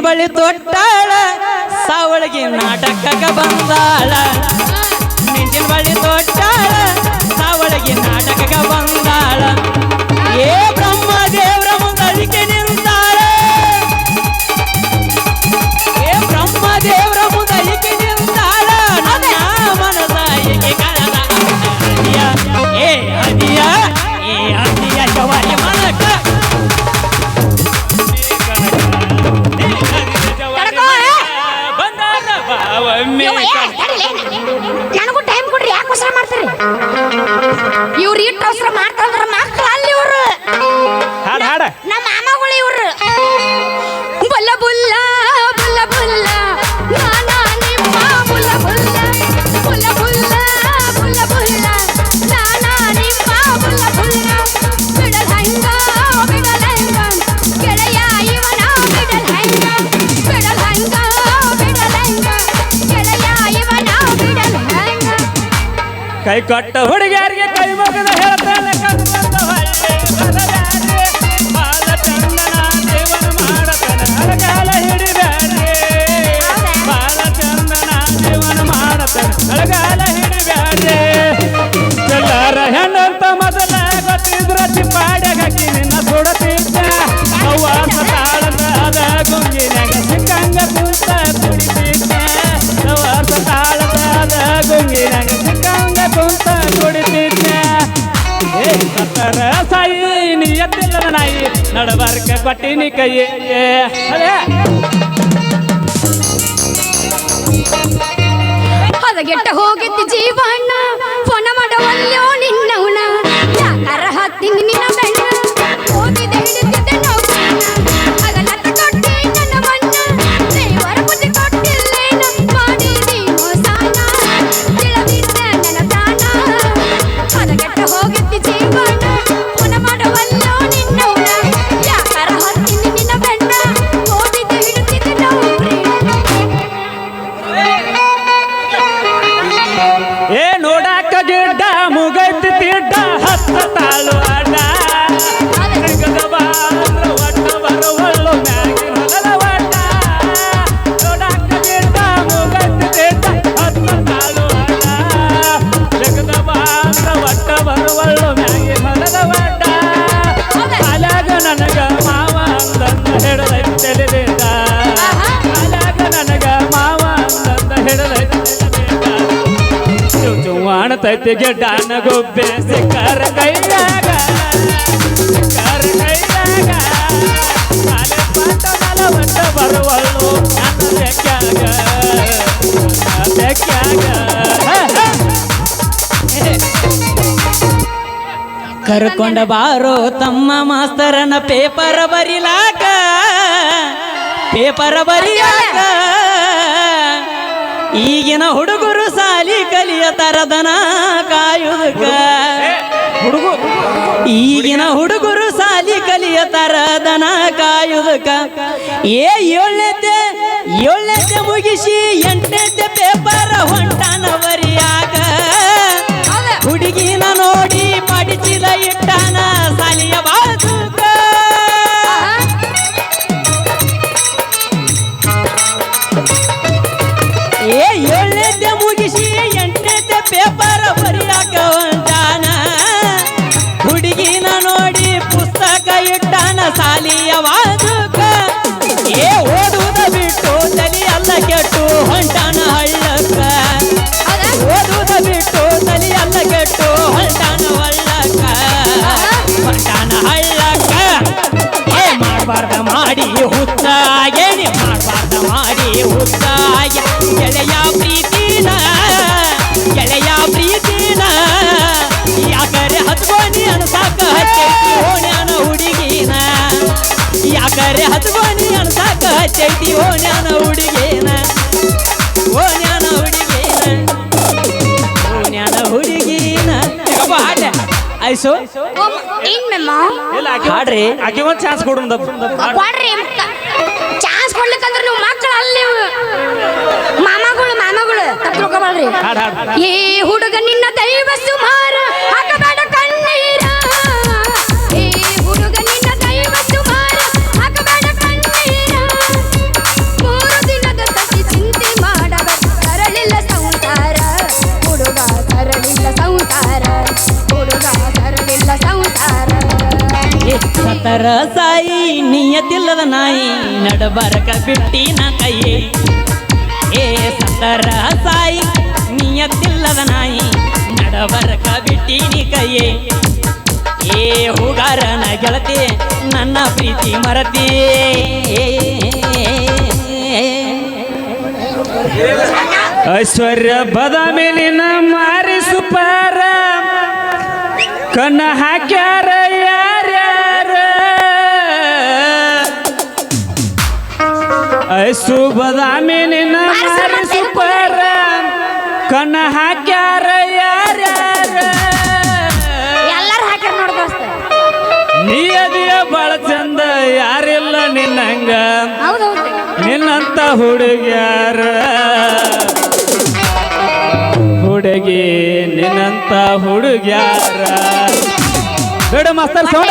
ನಿನ್ನ ಬಳಿ ತೊಟ್ಟಾಳ ಸಾವಳಿಗೆ ನಾಟಕಕ್ಕೆ ಬಂದಾಳ. ನಿನ್ನ ಬಳಿ ತೊಟ್ಟಾಳ ಸಾವಳಿಗೆ ನಾಟಕಕ್ಕೆ ಬಂದಾಳ. ಏ ನನಗೂ ಟೈಮ್ ಕೊಡ್ರಿ ಯಾಕೆ ಅವಸರ ಮಾಡ್ತೀರಿ? ಇವ್ರು ಇಟ್ಟು ಅವಸರ ಮಾಡ್ತಾರ ಮಕ್ಕಳು ಅಲ್ಲಿ ಇವರು. ನಮ್ಮ ಮಾಮ ಕೈ ಕೊಟ್ಟ ಹುಡುಗಿಯರಿಗೆ ನಡಬಾರ್ಕ ಕೊಟ್ಟಿನಿ ಕೈಯೇ. ಹದಗೆಟ್ಟ ಹೋಗಿತ್ತು ಜೀವಣ್ಣ ಫೋನ ಮಾಡವಲ್ಲೋ ಬರ್ತೈತಿ ಗೆಡ್ಡಾನ ಗುಬ್ಬೆ ಸಿಕ್ಕಾರ ಕೈಯಾಗ ಸಿಕ್ಕಾರ ಕೈಯಾಗ ಕಾಲೆ ಪಾಟ ನಲ ಬಂಡ ಬರವಳ್ಳು ಕ್ಯಾಗ ಲೆಕ್ಕಾಗ ಲೆಕ್ಕಾಗ ಕರ್ಕೊಂಡ ಬಾರೋ ತಮ್ಮ ಮಾಸ್ತರನ ಪೇಪರ್ ಬರಿಲಾಕ ಪೇಪರ್ ಬರಿಯಾಗ. ಈಗಿನ ಹುಡುಗ ಕಲಿ ಕಲಿಯ ತರದನ ಕಾಯುವುದಕ್ಕ ಈಗಿನ ಹುಡುಗರು ಸಾಲಿ ಕಲಿಯ ತರದನ ಕಾಯುವುದಕ್ಕ ಏ, ಏಳನೇತೆ ಏಳನೇತೆ ಮುಗಿಸಿ ಎಂಟನೇತೆ ಪೇಪರ್ ಹೊಂಟಾನವರಿ. ಸಾಲಿಯವ ಬ್ಯಾರೆ ಹತ್ಕೊನಿ ಅನ್ಸಾಕ ಚೈತಿ ಓ ಜ್ಞಾನ ಹುಡುಗೇನ. ಓ ಜ್ಞಾನ ಹುಡುಗೇನ. ಓ ಜ್ಞಾನ ಹುಡುಗೀನ. ಹಾಡ್ಲೆ. ಐಸು ಓ, ಏನ್ ಮೆಮ್ಮ ಹಾಡ್ರಿ. ಆಕೆ ಒಂದ್ ಚಾನ್ಸ್ ಕೊಡು ಕೊಡ್ರಿ ಚಾನ್ಸ್ ಕೊಡ್ಲಿಕ್ಕಂದ್ರೆ ನೀವು ಮಕ್ಕಳು ಅಲ್ಲಿ ಮಾಮಗಳು ಮಾಮಗಳು ತಪ್ಪು ತಿಳ್ಕೊಬಾರ್ರಿ ಈ ಹಾಡ್. ಏ ಹುಡುಗ ನಿನ್ನ ದೈವ ಸುಮಾರ. ಸತರ ಸಾಯಿ, ನಿಯತಿಲ್ಲದ ನಾಯಿ, ನಡಬರಕ ಬಿಟ್ಟಿನ ಕೈಯೇ. ಏ ಸತರ ಸಾಯಿ, ನಿಯತಿಲ್ಲದ ನಾಯಿ, ನಡಬರಕ ಬಿಟ್ಟಿನಿ ಕೈಯೇ. ಏ ಹೂಗಾರನ ಗೆಳತಿ, ನನ್ನ ಪ್ರೀತಿ ಮರತಿ. ಐಶ್ವರ್ಯ ಬದಾಮಿಲಿನ ಮಾರಿ ಸುಪಾರ ಕಣ್ಣ ಹಾಕ್ಯಾರ ಐಸು ಬದಾಮಿಲಿನ ಸೂಪರ್ ಸುಪಾರ. ಕಣ್ಣ ಹಾಕ್ಯಾರ ಯಾರ್ಯಾರ? ಎಲ್ಲಾರು ಹಾಕ್ಯಾರ ನೋಡ್ ದೋಸ್ತ. ನೀ ಅದಿಯ ಬಾಳ ಚಂದ ಯಾರಿಲ್ಲ ನಿನ್ನಂಗ. ನಿನ್ನಂತ ಹುಡುಗ್ಯಾರ. ಹುಡುಗಿ ನಿನ್ನಂತ ಹುಡುಗ್ಯಾರ. ಬೇಡ ಮಾಸ್ತರ್ ಸೌಂಡ.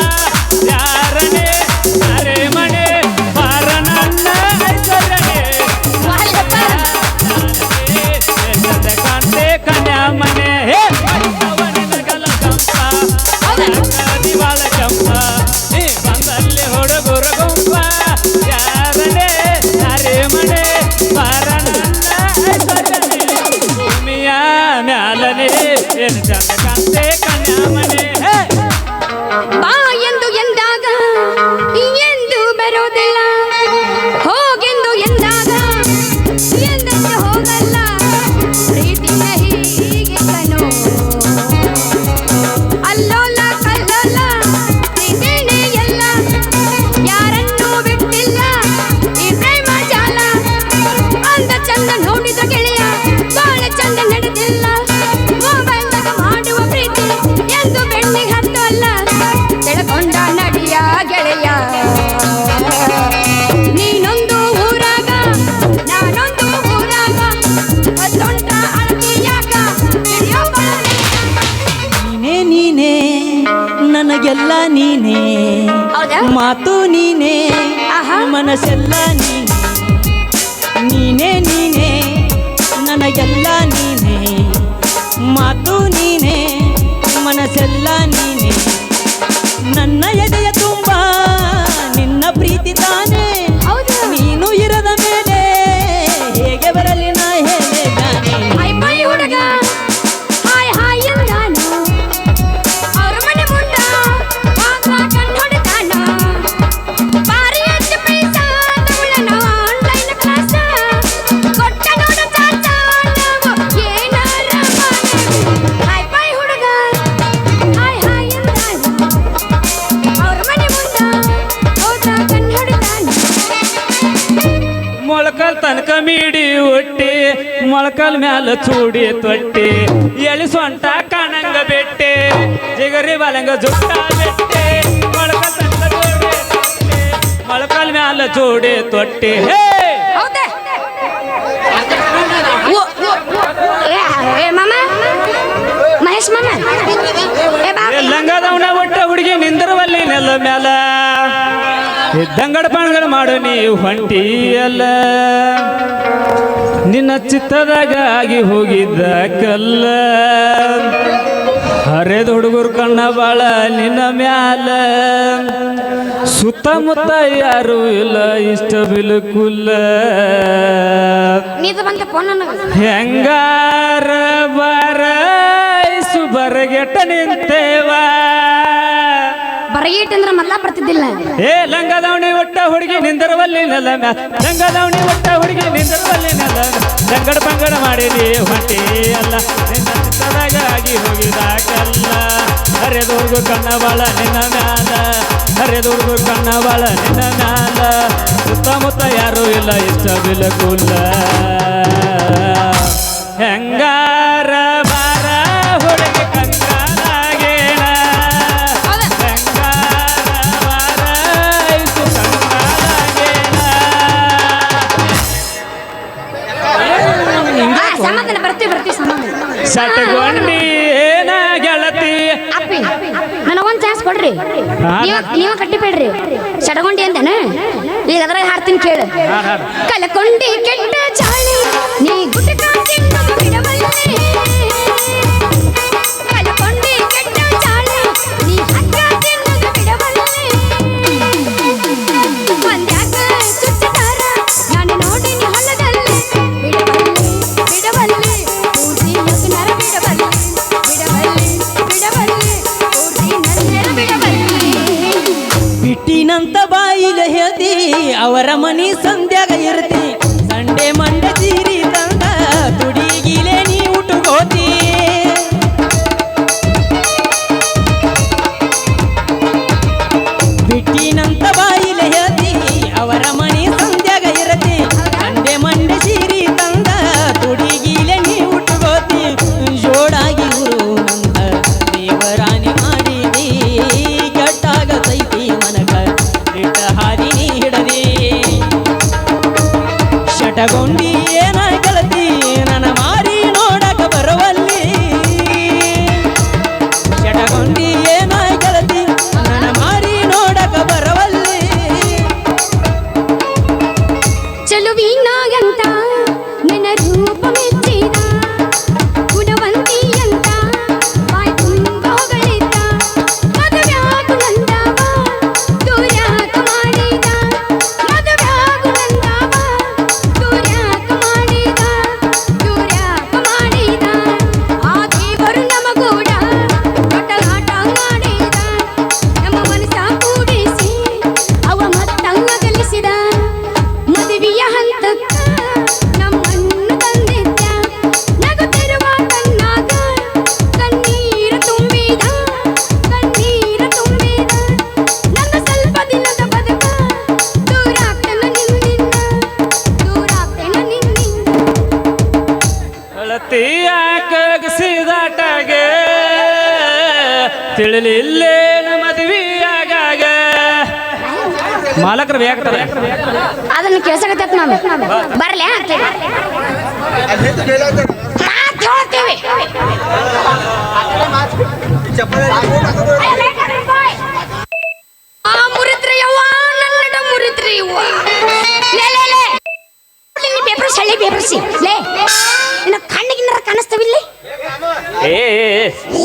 ಮೊಳಕಲ್ ಚೂಡಿ ತೊಟ್ಟಿ ಎಳಿಸುವಂತ ಸೊಂಟ ಕಾಣಂಗ ಬೆಟ್ಟೆ ಜಿಗರಿ ಬಲಂಗ ಜುಟ್ಟ ಬೆಟ್ಟೆ ಮೊಳಕಲ್ ತನಕ ಜೋಡಿ ತೊಟ್ಟಿ ಮೊಳಕಲ್ ಮ್ಯಾಲ ಚೂಡಿ ತೊಟ್ಟಿ. ಹೇ! ಮಹೇಶ್ ಮಾಮ? ಲಂಗದವನ ಒಟ್ಟ ಹುಡುಗಿ ನಿಂದಿರುವಲ್ಲಿ ನೆಲ ಮ್ಯಾಲ. ಇದ್ದಂಗಡ ಪಣಗಡ ಮಾಡು ನೀ ಹೊಂಟಿಯಲ್ಲ. ನಿನ್ನ ಚಿತ್ತದಾಗಿ ಹೋಗಿದ್ದ ಕಲ್ಲ. ಹರೇದ ಹುಡುಗರು ಕಣ್ಣ ಬಾಳ ನಿನ್ನ ಮ್ಯಾಲ. ಸುತ್ತಮುತ್ತ ಯಾರು ಇಲ್ಲ ಇಷ್ಟ ಬಿಲಕುಲ್ಲ. ಹೆಂಗಾರ ಬರ ಸುಬರಗೆಟ್ಟ ನಿಂತೇವಾ. ಬರಗೀಟ್ ಅಂದ್ರೆ ಮೊದ್ಲ ಬರ್ತಿದ್ದಿಲ್ಲ. ಏ, ಲಂಗದವಣಿ ಒಟ್ಟ ಹುಡುಗಿ ನಿಂದರವಲ್ಲಿ ನೆಲ ಲಂಗ ಲಂಗದವಣಿ ಒಟ್ಟ ಹುಡುಗಿ ನಿಂದರವಲ್ಲಿ ನೆಲ ಲಂಗಡ ಪಂಗಡ ಮಾಡಿದಿ ಹೊಂಟಿ ಅಲ್ಲ. ನಿನ್ನ ಚಿತ್ತದಾಗ ಆಗಿ ಹೋಗಿದಾಕಲ್ಲ ಹರಿದುರ್ಗು ಕಣ್ಣವಳ ನಿನ್ನ ಮ್ಯಾಲ. ಹರಿದುರ್ಗು ಕಣ್ಣವಳ ನಿನ್ನ ಮ್ಯಾಲ. ಸುತ್ತಮುತ್ತ ಯಾರೂ ಇಲ್ಲ, ಇಷ್ಟ ಬಿಲಕುಲ್ಲ. ಹೆಂಗಾರ ಸಟ್ಕೊಂಡಿ ಏನ ಗೆಳತಿ? ಅಪ್ಪಿ ನನಗೊಂದ್ ಚಾನ್ಸ್ ಕೊಡ್ರಿ. ನೀವ ಕಟ್ಟಿಬಿಡ್ರಿ ಕಟ್ಟಿಬೇಡ್ರಿ ಚಡಗೊಂಡಿ ಅಂತೇನ ಈಗ ಅದ್ರಾಗ ಹಾಡ್ತೀನಿ ಕೇಳು. ಕಲಕೊಂಡಿ ಕೆಟ್ಟ ಚಾಳಿ ನೀ ಬಾಯಿಲ ಹೇಳ್ತಿ ಅವರ ಮನಿ ಸಂಧ್ಯಾಗ ಇರ್ತಿ. ಸಂಡೆ ಮಂಡೆ ಸೀರಿ ಮಾಲಕರು ಬೇಕಾಗ್ತಾರೆ ಅದನ್ನ ಕೇಳ್ಸಕತ್ತೈತ್ ನಾನು. ಬರ್ಲಿ ಮಾತ್ ಹೇಳ್ತೀವಿ. ಆ ಮುರಿತ್ರಿ ಯವ್ವ ನನ್ನಡ ಮುರಿತ್ರಿ ಯವ್ವ. ಲೇ ಲೇ ಲೇ. ಪೇಪರ್ ಸಳ್ಳಿ ಪೇಪರ್ಸಿ ಲೇ ನಿನ್ನ ಕಣ್ಣಿಗಿನ್ನರ ಕಾಣಿಸ್ತವಿಲ್ಲ ಏ ಏ, ಏ, ಓ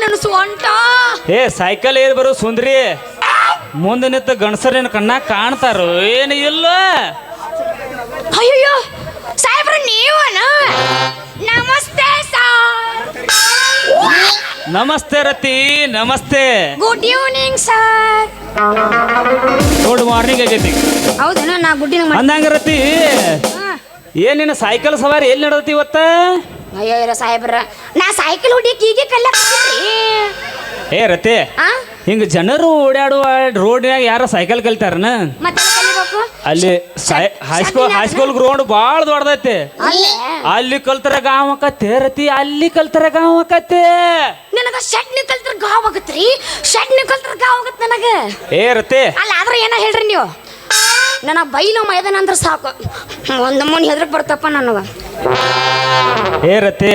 ನನ್ನ ಸ್ವಂಟ ಏ ಸೈಕಲ್ ಏರ್ ಬರೋ ಸುಂದ್ರಿ. ಮುಂದೆ ನಿಂತ ಗಣಸರೇನು ಕಣ್ಣಾಗ ಕಾಣ್ತಾರೋ ಏನು ಇಲ್ಲ? ಅಯ್ಯೋ ಸಾಹೇಬ್ರ ನೀವನ? ನಮಸ್ತೆ ಸರ್. ನಮಸ್ತೆ ರತಿ ನಮಸ್ತೆ. Good evening sir. Good morning ಆಗೈತಿ ಹೌದೇನ ನಾ ಗುಡ್ಡಿನ ಅಂದಂಗ ರತಿ ಏನಿನ ಸೈಕಲ್ ಸವಾರಿ ಎಲ್ಲಿ ನಡೆದತಿ ಇವತ್ತ? ಅಯ್ಯೋ ಸಾಹೇಬ್ರ ನಾ ಸೈಕಲ್ ಹೊಡಿಯಕ್ಕೆ ಈಗ ಕಲ್ಲ ಏ ರತಿ ಆ? ಹಿಂಗ ಜನರು ಓಡಾಡುವ ರೋಡ್ನ್ಯಾಗ ಯಾರ ಸೈಕಲ್ ಕಲಿತಾರನ? ಮತ್ತೆ ಕಲಿಬೇಕು? ಅಲ್ಲಿ ಹೈಸ್ಕೂಲ್ ಹೈಸ್ಕೂಲ್ ಗ್ರೌಂಡ್ ಭಾಳ ದೊಡ್ಡದೈತೆ. ಅಲ್ಲೇ? ಅಲ್ಲಿ ಕಲ್ತರ ಗಾವಕತ್ತೆ ರತಿ ಅಲ್ಲಿ ಕಲ್ತರ ಗಾವಕತ್ತೆ ನನಗ ಶಟ್ನಿ ಕಲ್ತ್ರ ಗಾವ್ ಆಗತ್ರಿ. ಶಟ್ನಿ ಕಲ್ತ್ರ ಗಾವ್ ಆಗತ್ ನನಗ. ಏ ರತಿ. ಅಲ್ಲ ಆದ್ರೆ ಏನ ಹೇಳ್ರಿ ನೀವು? ನನಗ ಬೈಲು ಮೈದಾನ ಅಂದ್ರೆ ಸಾಕು. ಒಂದು ನಮೂನಿ ಹೆದ್ರಕ್ ಬರ್ತಪ್ಪ ನನಗ. ಏ ರತಿ?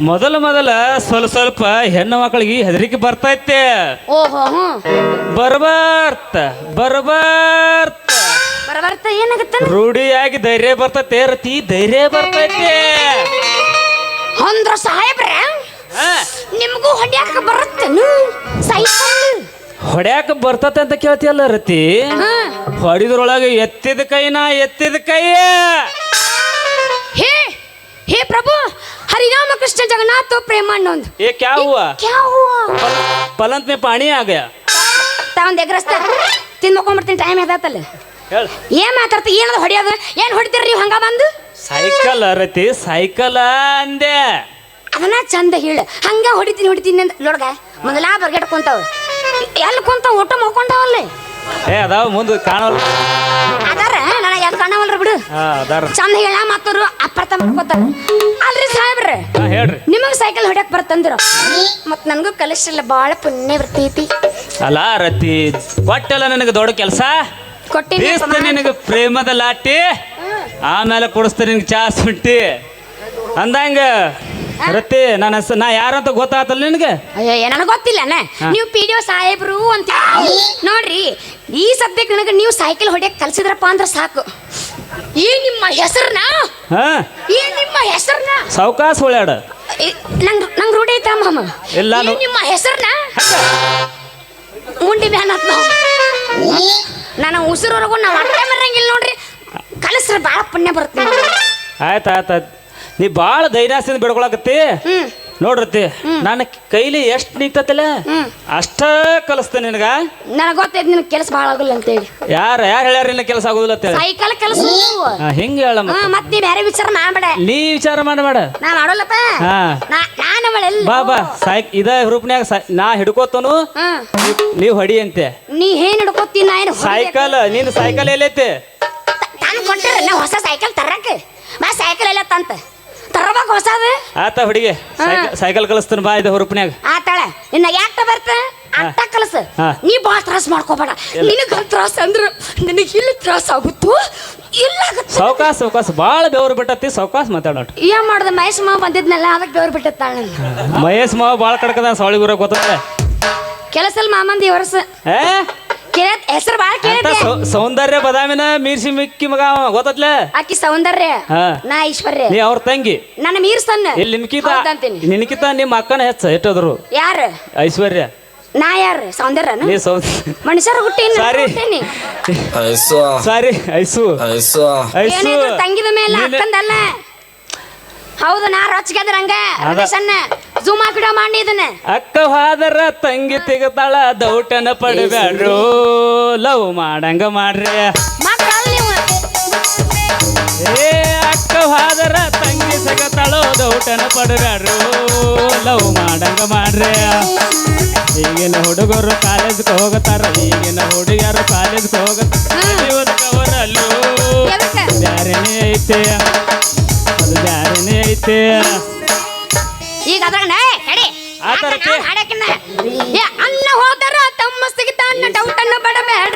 ಮೊದಲ ಮೊದಲ ಸ್ವಲ್ಪ ಸ್ವಲ್ಪ ಹೆಣ್ಣು ಮಕ್ಕಳಿಗೆ ಹೆದರಿಕೆ ಬರ್ತೈತೆ ಓಹೋ ಹ್ಞೂ. ಬರ್ಬಾರ್ತ ಬರ್ಬಾರ್ತ. ಏನಾಗುತ್ತೆ? ರೂಢಿಯಾಗಿ ಧೈರ್ಯ ಬರ್ತೈತೆ ರತಿ ಧೈರ್ಯ ಬರ್ತೈತೆ. ಅಂದ್ರ ಸಾಹೇಬ್ರೆ ಹಾ. ನಿಮಗೂ ಹೊಡಿ ಹೊಡ್ಯಾಕ ಬರುತ್ತೇನು? ಸೈಕಲ್ ಹೊಡ್ಯಾಕ ಬರ್ತತೆ ಅಂತ ಕೇಳ್ತಿಯಲ್ಲ ರತಿ? ಹೊಡಿದ್ರೊಳಗೆ ಎತ್ತಿದ ಕೈನ ಎತ್ತಿದ ಕೈ ಹೇ ಹೇ ಪ್ರಭು ಹರಿನಾಮ ಕೃಷ್ಣ ಜಗನ್ನಾಥ ಪ್ರೇಮಾನಂದ್ ये क्या हुआ ಕ್ಯಾ ಹುವಾ पलंग में पानी आ गया ತಾವಂದ್ ಎಗ್ರಸ್ತ ತಿಂದು ಮಕ್ಕೊಂಡ್ಬಿಡ್ತೀನಿ ಟೈಮ್ ಎದಾತಲ್ಲ ಹೇಳ ಏನ್ ಮಾತಾಡ್ತಿ ಏನದು ಹೊಡಿಯೋದು ಏನ್ ಹೊಡಿತೀರಿ ನೀವು ಹಂಗ ಬಂದು ಸೈಕಲ್ ರತಿ ಸೈಕಲ್ ಅಂದೆ ಅದನ್ನ ಚಂದ ಹೇಳ ಹಂಗ ಹೊಡಿತೀನಿ ಹೊಡಿತೀನಿ ಅಂತ ನೋಡ್ಗ ಮೊದಲ ಬರ್ಗೆಟ್ ಕುಂತಾವ ಎಲ್ಲಿ ಕುಂತಾವ ಊಟ ಮಾಡ್ಕೊಂಡವಲ್ಲೇ ಏ ಅದಾವ ಮುಂದೆ ಕಾಣವಲ್ಲ ಅದಾರ? ನನಗೆ ಎಲ್ಲ ಕಾಣವಲ್ರಿ ಬಿಡು. ಹಾ ಅದಾರ. ಚಂದ ಹೇಳ ಅಪ್ಪ ಅಪ್ಪರ್ತ ಮಾಡ್ಕೋತಾರ. ಅಲ್ರಿ ಸಾಹೇಬ್ರೆ? ಹಾ ಹೇಳ್ರಿ. ನಿಮಗ್ ಸೈಕಲ್ ಹೊಡ್ಯಾಕ್ ಬರ್ತಂದ್ರ ಮತ್ ನನಗೂ ಕಲಿಸ್ರಲ್ಲ ಬಾಳ ಪುಣ್ಯ ಬರ್ತೈತಿ ಅಲ್ಲ ರತಿ ಒಟ್ಟೆಲ್ಲ ನನಗೆ ದೊಡ್ಡ ಕೆಲಸ? ಕೊಟ್ಟಿನಿ ಬೀಸ್ತ ನಿನಗೆ ಪ್ರೇಮದ ಲಾಟಿ ಆಮೇಲೆ ಕೊಡಿಸ್ತ ನಿನಗೆ ಚಾ ಸುಂಟಿ. ಅಂದಂಗ ರತಿ ನನ್ನ ಹೆಸರು ನಾ ಅಂತ ಗೊತ್ತಾತಲ್ಲ ನಿನಗೆ? ಅಯ್ಯ ನನಗೆ ಗೊತ್ತಿಲ್ಲನ ನೀವು ಪಿ ಡಿ ಒ ಸಾಹೇಬ್ರು ಅಂತ ನೋಡ್ರಿ ಈ ಸದ್ಯಕ್ಕೆ ನನಗೆ ನೀವು ಸೈಕಲ್ ಹೊಡೆಯಕ್ಕೆ ಕಲ್ಸಿದ್ರಪ್ಪ ಅಂದ್ರೆ ಸಾಕು. ಈ ನಿಮ್ಮ ಹೆಸರನ್ನ ಹಾ. ಈ ನಿಮ್ಮ ಹೆಸರನ್ನ ಸಾವ್ಕಾಸ್ ಹೊಳ್ಯಾಡ. ನಂಗ್ ನಂಗ್ ರೂಢಿ ಐತ ಮಾಮ ಇಲ್ಲ, ಈ ನೋ- ನಿಮ್ಮ ಹೆಸರನ್ನ ಮುಂಡಿ ಬ್ಯಾನ್ ಆತ್ ನಾವು ನಾನು ಉಸಿರವರೆಗೂ ನಾವು ಅರ್ಥ ಬರಂಗಿಲ್ಲ ನೋಡ್ರಿ. ಕಲಸ್ರ ಭಾಳ ಪುಣ್ಯ ಬರುತ್ತೆ ಆಯ್ತು ಆಯ್ತು ಆಯ್ತು. ನೀ ಭಾಳ ಧೈರ್ಯಸಿಂದ ಬಿಡ್ಕೊಳಕತ್ತಿ? ನೋಡ್ರತಿ ನನ್ನ ಕೈಲಿ ಎಷ್ಟು ನಿಂತತಿಲ್ಲ. ಅಷ್ಟ ಕಲಿಸ್ತೇನೆ ನಿನಗ? ನನಗೆ ಗೊತ್ತೈತೆ ನಿನಗೆ ಕೆಲಸ ಭಾಳ ಆಗಲ್ಲ ಅಂತೇಳಿ. ಯಾರ ಯಾರು ಹೇಳ್ಯಾರ ನಿನ್ನ ಕೆಲಸ ಆಗುದಿಲ್ಲ ಅಂತೇಳಿ? ಸೈಕಲ್ ಕೆಲಸ. ಹಿಂಗ ಹೇಳ ಮತ್ತೆ. ನೀ ಬೇರೆ ವಿಚಾರ ಮಾಡಬೇಡ ನೀ ವಿಚಾರ ಮಾಡಬೇಡ ನಾ ಮಾಡೋಲ್ಲಪ್ಪ. ನಾನು ಮಾಡಲ್ಲ ಬಾ ಬಾ ಸೈಕ್ ಇದ ರೂಪ್ನ್ಯಾಗ ನಾ ಹಿಡ್ಕೋತನು. ನೀವು ಹೊಡಿ ಅಂತೆ. ನೀ ಏನ್ ಹಿಡ್ಕೋತೀನಿ ನಾ ಏನು ಸೈಕಲ್ ನಿನ್ನ ಸೈಕಲ್ ಎಲ್ಲೈತೆ? ತಾನು ಕೊಟ್ಟಿರ ನಾ ಹೊಸ ಸೈಕಲ್ ತರಕ ಬಾ ಸೈಕಲ್ ಎಲ್ಲ ತಂತ. ತರಬೇಕು ಹೊಸದು? ಆತ ಹುಡುಗಿ ಸೈಕಲ್ ಕಲಿಸ್ತಾನ ಬಾ ಇದು ಹುರುಪ್ನ್ಯಾಗ. ಆತಾಳ ಇನ್ನ ಯಾಕ ಬರ್ತ? ಅಟ್ಟ ಕಲಸ. ನೀ ಭಾಳ ತ್ರಾಸ ಮಾಡ್ಕೋಬೇಡ. ನಿನಗ ತ್ರಾಸ ಅಂದ್ರ ನಿನಗೆ ಇಲ್ಲಿ ತ್ರಾಸ ಆಗುತ್ತೋ? ಇಲ್ಲ ಆಗುತ್ತೆ? ಸಾವ್ಕಾಸ್ ಸಾವ್ಕಾಸ್ ಭಾಳ ಬೆವರು ಬಿಟ್ಟತಿ ಸಾವ್ಕಾಸ್ ಮಾತಾಡೋಟ ಏನ್ ಮಾಡ್ದೆ? ಮಹೇಶ್ ಮಾವ ಬಂದಿದ್ನಲ್ಲ ಅದಕ್ಕೆ ಬೇವರ್ ಬಿಟ್ಟತ್ತಾಳ ಮಹೇಶ್ ಮಾವ ಭಾಳ ಕಡ್ಕದ ಸಾವಳಿ ಗೊತ್ತದ? ಕೆಲಸಲ್ ಮಾಮಂದಿ ವರ್ಷ ಏ? ಹೆಸರು ಬಾಳ ಅಂತ ಕೇಳಿದ್ದೆ ಸೌ- ಸೌಂದರ್ಯ ಬದಾಮಿನ ಮೀರ್ಸಿ ಮಿಕ್ಕಿ ಮಗ ಅವ ಗೊತ್ತತ್ಲೆ? ಆಕಿ ಸೌಂದರ್ಯ ಹಾ. ನಾ ಐಶ್ವರ್ಯ ನೀ ಅವ್ರ ತಂಗಿ. ನನ್ನ ಮೀರ್ಸನ್ನ ಇಲ್ಲಿ ನಿನ್ಕಿತ ಹೌದಂತೀನಿ ನಿನ್ಕಿತ ನಿಮ್ಮ ಅಕ್ಕನ ಹೆಚ್ಚ ಇಟ್ಟದ್ರು ಯಾರ? ಐಶ್ವರ್ಯ. ನಾ ಯಾರ? ಸೌಂದರ್ಯ ನೀ ಸೌ ಮನುಷ್ಯರ ಹುಟ್ಟಿನ ಸಾರಿ. ಹುಟ್ಟೀನಿ. ಐಸೋ. ಸಾರಿ ಐಸು. ಐಸೋ. ಐಸು. ಏನಿದ್ರು ತಂಗಿದ ಮೇಲೆ ನೀನೆ- ಅಕ್ಕಂದಲ್ಲ? ಹೌದು ನಾ ರೊಚ್ಚಿಗೆದ್ರಂಗ ಹಂಗ ರಮೇಶನ್ನ ಜೂಮ್ ಹಾಕಿಡ ಮಾಡಿ ಇದನ್ನ. ಅಕ್ಕ ಹಾದರ ತಂಗಿ ತೆಗತಾಳ ದೌಟನ ಪಡಬೇಡ್ರು ಲವ್ ಮಾಡಂಗ ಮಾಡ್ರಿ. ಏ ಅಕ್ಕ ಹಾದರ ತಂಗಿ ಸಿಗತಾಳೋ ದೌಟನ ಪಡಬೇಡ್ರು ಲವ್ ಮಾಡಂಗ ಮಾಡ್ರಿ. ಈಗಿನ ಹುಡುಗರು ಕಾಲೇಜ್ಗೆ ಹೋಗತಾರ ಈಗಿನ ಹುಡುಗಿಯರು ಕಾಲೇಜ್ಗೆ ಹೋಗತಾರ? ಬ್ಯಾರೆನೇ ಐತೆ. ಅದು ಬ್ಯಾರೆನೇ ಐತೆ. ಥರ ಕೇ- ಹಾಡಕಿನ್ನ ಏ ಅನ್ನ ಹೋದರ ತಮ್ಮ ಸಿಗಿತಾನ ಡೌಟ್ ಅನ್ನ ಬಡ ಲವ್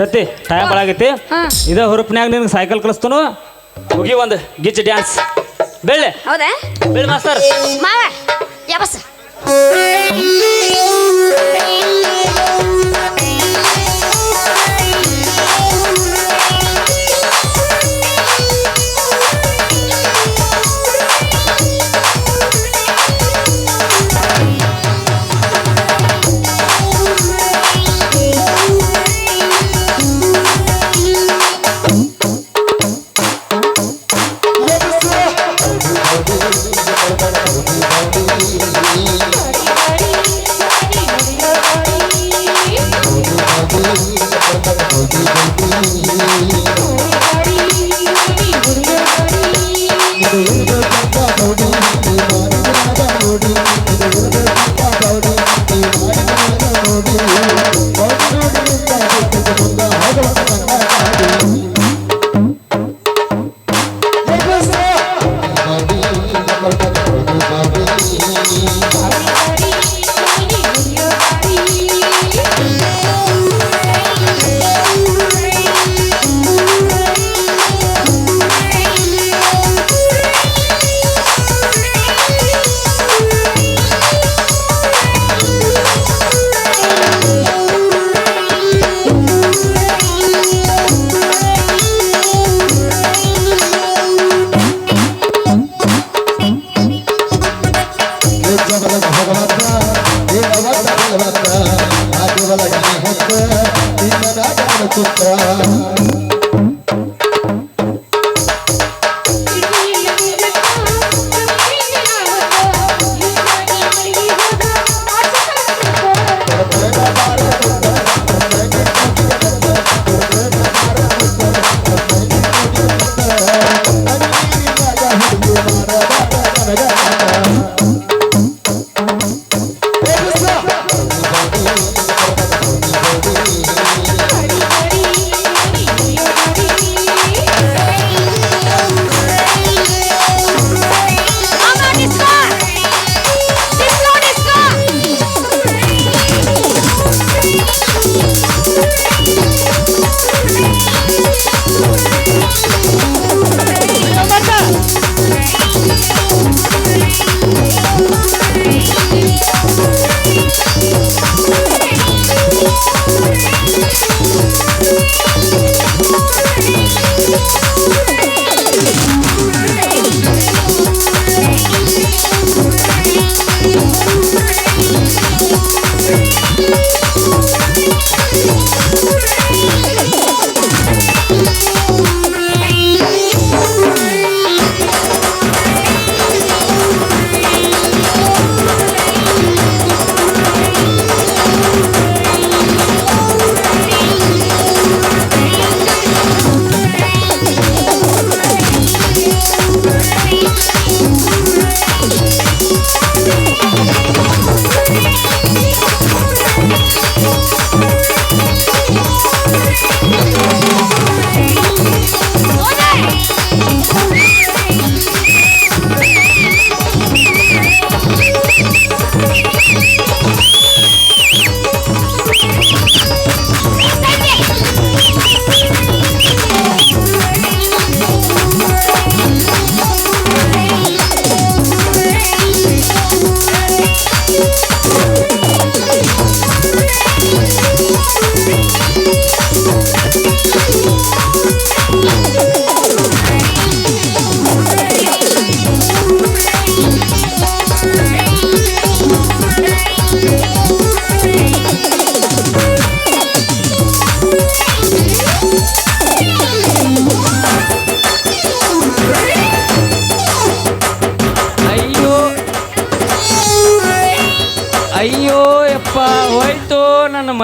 ರತಿ ಟೈಮ್ ಬಳಾಗೈತಿ. ಹಾ. ಇದ ಹುರುಪ್ನ್ಯಾಗ ನಿನ್ಗೆ ಸೈಕಲ್ ಕಲಿಸ್ತಾನು ಹೋಗಿ ಒಂದು ಗಿಚ್ ಡ್ಯಾನ್ಸ್ ಬೆಳ್ಳೆ. ಹೌದಾ? ಬೆಳ್ಳಿ ಮಾಸ್ತರ್ ಮಾವ ಯಾಬಸ್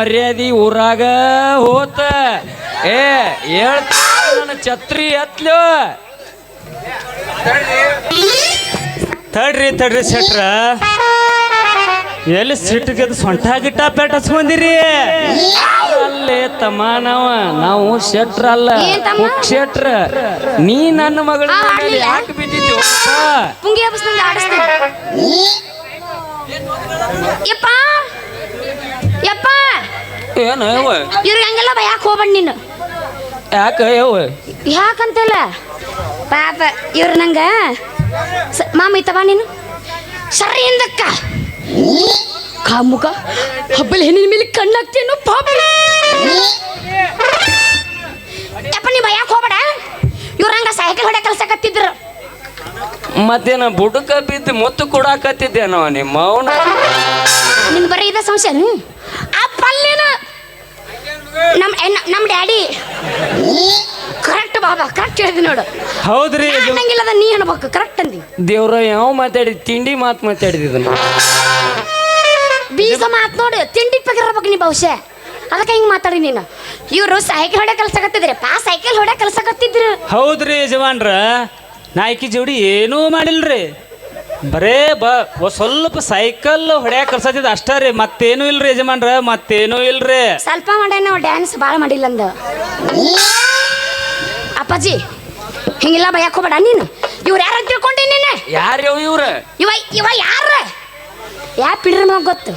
ಮರ್ಯಾದಿ ಊರಾಗ ಹೋತ. ಏ ಹೇಳ್ತ ನನ್ನ ಛತ್ರಿ ಎತ್ಲು. ತಡ್ರಿ ತಡ್ರಿ ಶೆಟ್ರ. ಎಲ್ಲಿ ಸಿಟ್ಟಿಗೆ ಸೊಂಟ ಗಿಟ್ಟ ಪೇಟ ಹಚ್ಕೊಂಡಿರಿ ಅಲ್ಲೇ ತಮ್ಮ ನಾವ ನಾವು ಶೆಟ್ರ ಅಲ್ಲ. ಶೆಟ್ರ ನೀ ನನ್ನ ಮಗಳ? ಯಾಕೆ ಯಪ್ಪ. ಯಪ್ಪ. ಏನು ಯವ್ವ ಇವ್ರಿಗೆ ಹಂಗೆಲ್ಲ ಭಯಕ್ಕೆ ಹೋಗ್ಬೇಡ ನೀನು? ಯಾಕ ಯವ್ವ ಯಾಕಂತಿಲ್ಲ? ಪಾಪ ಇವ್ರು ನಂಗ ಮಾಮ ಇತ್ತವ ನೀನು? ಸರಿ ಹಿಂದಕ್ಕ. ಕಾಮುಕ ಹಬ್ಬಲ್ ಹೆಣ್ಣಿನ ಮೇಲೆ ಕಣ್ಣಾಗ್ತೇನೋ ಪಾಪ. ಯಪ್ಪ ನೀ ಭಯಕ್ಕೆ ಹೋಗ್ಬೇಡ? ಇವ್ರು ಹಂಗೆ ಸೈಕಲ್ ಹೊಡೆ ಕಲ್ಸಕತ್ತಿದ್ರು ಮತ್ತೇನ ಬುಡಕ ಬಿದ್ದು ಮುತ್ತು ಕೊಡಾಕತ್ತಿದ್ದೇನೋ ನಿಮ್ಮ ಮೌನ ನಿನ್ ಬರೀ ಇದೆ ಸಂಶಯ ಆ ಪಲ್ಯನ ನಮ್ ನಮ್ಮ ನ- ನಮ್ ಡ್ಯಾಡಿ. ಕರೆಕ್ಟ್ ಬಾಬಾ ಕರೆಕ್ಟ್ ಹೇಳಿದ್ ನೋಡು. ಹೌದ್ರಿ ಅನ್ನಂಗಿಲ್ಲದ ನೀ ಅನ್ಬೇಕು ಕರೆಕ್ಟ್ ಅಂದಿ. ದೇವ್ರ ಯಾವ ಮಾತಾಡಿ ತಿಂಡಿ ಮಾತು ಇದನ್ನ ಬೀಜ ಮಾತ್ ನೋಡು ತಿಂಡಿ ಪಗಿರ್ಬೇಕು ನೀ ಬಹುಶಃ. ಅದಕ್ಕೆ ಹಿಂಗ್ ಮಾತಾಡಿ ನೀನು. ಇವರು ಸೈಕಲ್ ಹೊಡೆ ಕಲ್ಸಕತ್ತಿದ್ರಿ ಪಾ ಸೈಕಲ್ ಹೊಡೆ ಕಲ್ಸಕತ್ತಿದ್ರು ಹೌದ್ರಿ ಯಜಮಾನ್ರ ನಾಯ್ಕಿ ಜೋಡಿ ಏನೂ ಮಾಡಿಲ್ರಿ. ಬರೇ ಬ ಸ್ವಲ್ಪ ಸೈಕಲ್ ಹೊಡ್ಯಾಕ ಕಲ್ಸತ್ತಿದ್ ಅಷ್ಟೇ ರೀ. ಮತ್ತೇನು ಇಲ್ರಿ ಯಜಮಾನ್ರ ಮತ್ತೇನು ಇಲ್ರಿ. ಸ್ವಲ್ಪ ಮಾಡ್ಯಾನ ನಾವು ಡ್ಯಾನ್ಸ್ ಭಾಳ ಮಾಡಿಲ್ಲ ಅಂದ. ಅಪ್ಪಾಜಿ ಹಿಂಗಿಲ್ಲ ಬಯಕ್ ಹೋಗ್ಬೇಡ. ನೀನು ಇವ್ರು ಯಾರು ಅಂತ ತಿಳ್ಕೊಂಡಿ ನೀನು? ಯಾರು ಇವ್ರ? ಇವ ಇವ ಯಾರ? ಯಾ ಪಿಡ್ರಿ ನಮಗೆ ಗೊತ್ತು.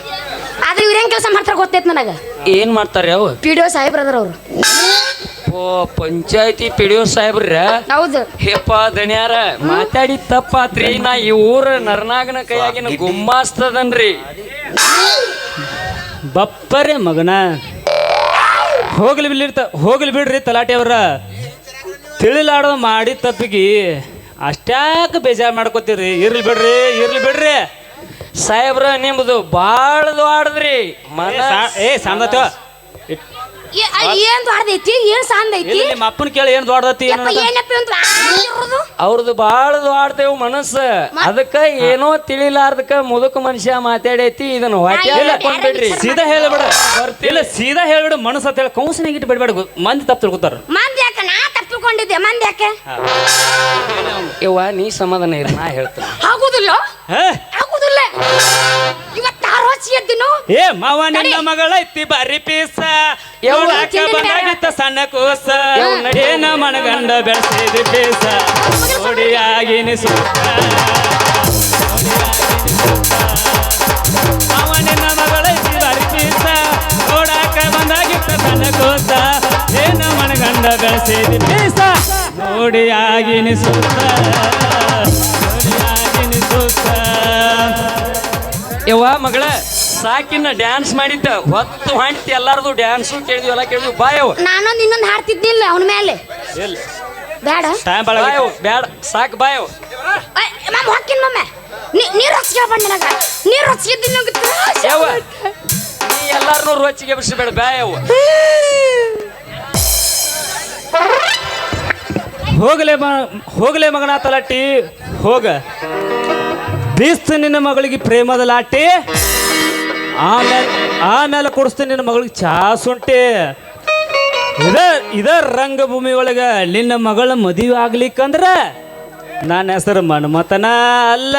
ಆದ್ರೆ ಇವ್ರು ಹೆಂಗೆ ಕೆಲಸ ಮಾಡ್ತಾರ ಗೊತ್ತೈತ್ ನನಗೆ. ಏನ್ ಮಾಡ್ತಾರೆ ಅವ್ರು ಪಿ ಡಿ ಒ ಸಾಹೇಬ್ರದ್ರ ಅವರು. ಓ ಪಂಚಾಯತಿ ಪಿಡಿಯೋ ಸಾಹೇಬ್ರ. ಹೌದು. ಹೇಪ ದಣ್ಯಾರ ಮಾತಾಡಿ ತಪ್ಪಾತ್ರಿ. ನಾ ಈ ಊರ ನರನಾಗನ ಕೈಯಾಗಿನ ಗುಮ್ಮಾಸ್ತದನ್ರಿ ಬಪ್ಪರೆ ಮಗನ. ಹೋಗ್ಲಿ ಬಿಲ್ಲಿರ್ತ ಹೋಗ್ಲಿ ಬಿಡ್ರಿ ತಲಾಟೆ ಅವ್ರ. ತಿಳಿಲಾಡೋ ಮಾಡಿ ತಪ್ಪಿಗೆ ಅಷ್ಟ್ಯಾಕ ಬೇಜಾರು ಮಾಡ್ಕೋತೀರಿ. ಇರ್ಲಿ ಬಿಡ್ರಿ ಇರ್ಲಿ ಬಿಡ್ರಿ. ಸಾಹೇಬ್ರ ನಿಮ್ದು ಬಾಳದು ಆಡದ್ರಿ ಏ, ಮನ ಏ ಸಾಂದತ ಏ- ಆ, ಏನ್ ದೊಡ್ಡದೈತಿ? ಏನ್ ಸಾಂದ್ ಐತಿ ಇಲ್ಲಿ ನಿಮ್ಮ ಅಪ್ಪನ ಕೇಳಿ ಏನು ದೊಡ್ಡದೈತಿ ಏನಪ್ಪ ಅವ್ರದ್ದು ಬಾಳ ದ್ವಾಡ್ತೇವ್ ಮನಸ್ಸು. ಅದಕ್ಕ ಏನೋ ತಿಳಿಲಾರ್ದಕ್ಕ ಮುದುಕ ಮನುಷ್ಯ ಮಾತಾಡೈತಿ ಇದನ್ನ ಇಲ್ಲ, ಹಾಕೊಂಡ್ಬಿಡ್ರಿ ಸೀದಾ ಹೇಳ್ಬೇಡ. ಇಲ್ಲ ಸೀದಾ ಹೇಳ್ಬೇಡ ಮನಸ್ಸು ಅಂತ ಹೇಳಿ. ಕೌನ್ಸಿಲಿಂಗ್ ಇಟ್ಟು ಬಿಡ್ಬೇಡ ಗೊ- ಮಂದಿ ತಪ್ಪು ತಿಳ್ಕೊತಾರ. ಮಂದಿ ಯಾಕೆ? ನಾ ತಪ್ಪಿಕೊಂಡಿದ್ದೆ ಮಂದಿ ಯಾಕೆ? ಯವ್ವ ನೀ ಸಮಾಧಾನ ಇರ ನಾ ಹೇಳ್ತೇನೆ. ಆಗುದಿಲ್ಲ? ಹೇ? ಆಗುದಿಲ್ಲ. ಇವತ್ತು ಹಚ್ಚಿ ಏ ಮಾವ ನಿನ್ನ ಮಗಳ ಐತಿ ಬಾರಿ ಪೀಸ. ತಿಂಡಿ ಬಂದಾಗಿತ್ತ ಸಣ್ಣ ಕೂಸ. ಏನ ಮನಗಂಡ ಬೆಳೆಸಿದ ಪೀಸ. ಸುತ್ತ ಮಾವ ನಿನ್ನ ಮಗಳ ಐತಿ ಬಾರಿ ಪೀಸ. ನೋಡಾಕ ಬಂದಾಗಿತ್ತ ಸಣ್ಣ ಕೂಸ. ಏನ ಮನಗಂಡ ಬೆಳೆಸಿದ ಪೀಸ. ನೋಡಿಯಾಗಿನಿ ಸುತ್ತ ಮಗಳ ಸಾಕಿನ ಡ್ಯಾನ್ಸ್ ಮಾಡಿದ್ದ. ಹೊತ್ತು ಹಾಂಡ್ತಿ ಎಲ್ಲಾರದು ಡ್ಯಾನ್ಸು ಕೇಳಿದ್ವಿ ಎಲ್ಲ ಕೇಳಿದ್ವಿ. ಬಾಯ್ ನಾನೊಂದು ಇನ್ನೊಂದು ಹಾಡ್ತಿದ್ದಿಲ್ಲ ಅವನ ಮೇಲೆ ಬೇಡ ಟೈಮ್ ಬಾಯವ್ ಬೇಡ ಸಾಕ್ ಬಾಯವ್ ಏಯ್, ಮಮ್ಮ ಹೊಕ್ಕಿನ ಮಮ್ಮ ನೀ- ನೀರ್ ಹಚ್ಚಿಗೆ ಬಂದ ನನಗ. ನೀರ್ ಹಚ್ಚಿದ್ದಿ ಯವ್ವ ನೀ ಎಲ್ಲಾರನ್ನೂ ರೋಚಿಗೆ ಬಿಡಿಸ್ಬೇಡ ಬಾಯವ್ ಹೋಗಲೇ ಮ ಹೋಗಲೇ ಮಗನ ತಲಟ್ಟಿ. ಹೋಗ. ಬೀಸ್ತು ನಿನ್ನ ಮಗಳಿಗೆ ಪ್ರೇಮದ ಲಾಟಿ ಆಮೇಲೆ ಆಮೇಲೆ ಕೊಡಿಸ್ತೀನಿ ನಿನ್ನ ಮಗಳಿಗೆ ಚಾ ಸುಂಟಿ ಇದ ಇದ ರಂಗಭೂಮಿ ಒಳಗೆ ನಿನ್ನ ಮಗಳ ಮದುವೆ ಆಗ್ಲಿಕ್ಕಂದ್ರೆ ನನ್ನ ಹೆಸರು ಮನ್ಮತನ ಅಲ್ಲ